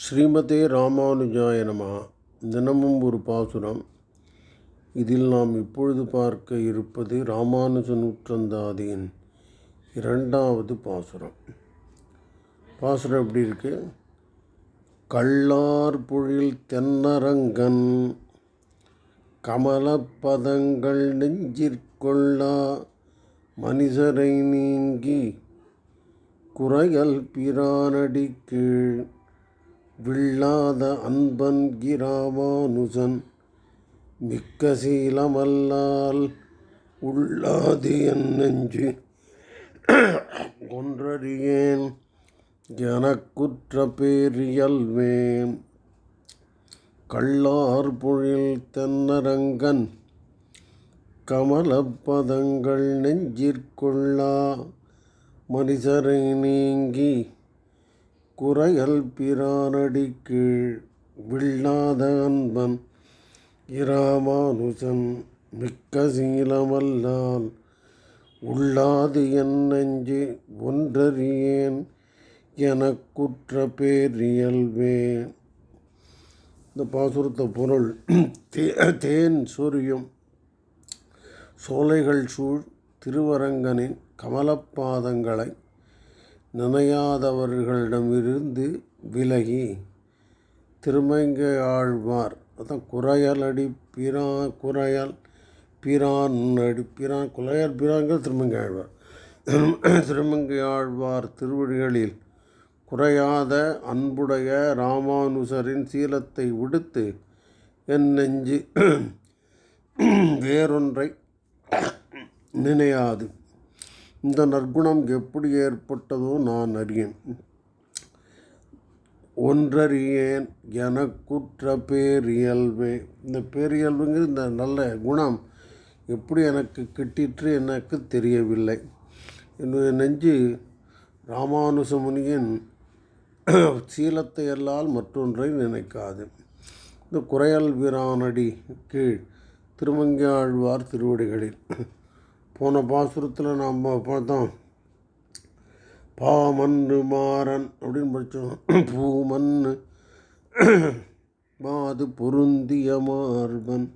ஸ்ரீமதே ராமானுஜாய நம. தினமும் ஒரு பாசுரம். இதில் நாம் இப்பொழுது பார்க்க இருப்பது ராமானுஜ நூற்றந்தாதியின் இரண்டாவது பாசுரம். பாசுரம் எப்படி இருக்கு? கள்ளார் பொழில் தென்னரங்கன் கமலப்பதங்கள் நெஞ்சிற்கொள்ளா மனிதரை நீங்கி குறையல் பிரானடி கீழ். வில்லாத அன்பன் கிராமானுஜன் மிக்க சீலமல்லால் உள்ளாது என் நெஞ்சு. ஒன்றறியேன் எனக்குற்ற பேரியல்வேன் கள்ளார் பொழில் தென்னரங்கன் கமலப்பதங்கள் நெஞ்சிற்கொள்ளா. மனிதரை நீங்கி குறையல் பிரானடி கீழ் வில்லாத அன்பன் இராமானுஜன் மிக்க சீலமல்லால் உள்ளாது என் நெஞ்சு ஒன்றறியேன் எனக்குற்ற பேரியல்வே இந்த பாசுரத்த பொருள் தே தேன் சொரியும் சோலைகள் சூழ் திருவரங்கனின் கமலப்பாதங்களை நினையாதவர்களிடமிருந்து விலகி திருமங்கை ஆழ்வார். அதான் குறையலடி பிரா குறையல் பிரான் அடி பிரான் குறையல் பிரான்கள் திருமங்கை ஆழ்வார். திருமங்கை ஆழ்வார் திருவடிகளில் குறையாத அன்புடைய ராமானுசரின் சீலத்தை விடுத்து என் நெஞ்சு வேறொன்றை நினையாது. இந்த நற்குணம் எப்படி ஏற்பட்டதோ நான் அறியேன். ஒன்றறியேன் எனக்குற்ற பேரியல்வே. இந்த பேரியல்வுங்கிற இந்த நல்ல குணம் எப்படி எனக்கு கிட்டிற்று எனக்கு தெரியவில்லை. என்னுடைய நெஞ்சு ராமானுசமுனியின் சீலத்தை அல்லால் மற்றொன்றை நினைக்காது. இந்த குறையல் வீரானடி கீழ் திருமங்கையாழ்வார் திருவடிகளில் போன பாசுரத்தில் நாம் பார்த்தோம். பாமன்னு மாறன் அப்படின்னு படித்தோம் பூமன்னு மாது பொருந்திய மார்பன்.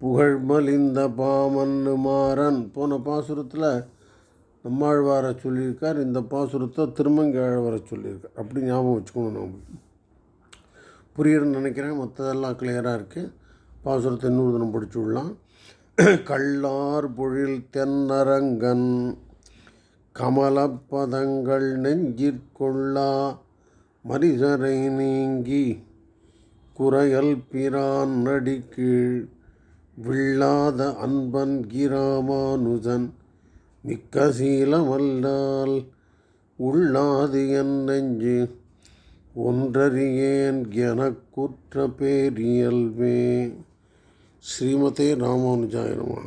புகழ் மலிந்த பாமன்னு மாறன். போன பாசுரத்தில் நம்மாழ்வாரை சொல்லியிருக்கார். இந்த பாசுரத்தை திருமங்கையாழ்வாரை சொல்லியிருக்கார். அப்படி ஞாபகம் வச்சுக்கணும் நம்ம புரியுறன்னு நினைக்கிறேன். மற்றதெல்லாம் கிளியராக இருக்குது பாசுரத்தை இன்னொரு தினம் படிச்சு விடலாம். கள்ளார் பொழில் தென்னரங்கன் கமலப்பதங்கள் நெஞ்சிற்கொள்ளா மரிசரை நீங்கி குறையல் பிரான் நடிக்கீழ் கீழ் வில்லாத அன்பன் கிராமானுதன் மிக்க சீலமல்லால் உள்ளாது என் நெஞ்சு ஒன்றறியேன் எனக்குற்ற பேரியல்வே. ஸ்ரீமதே ராமானுஜாய நமः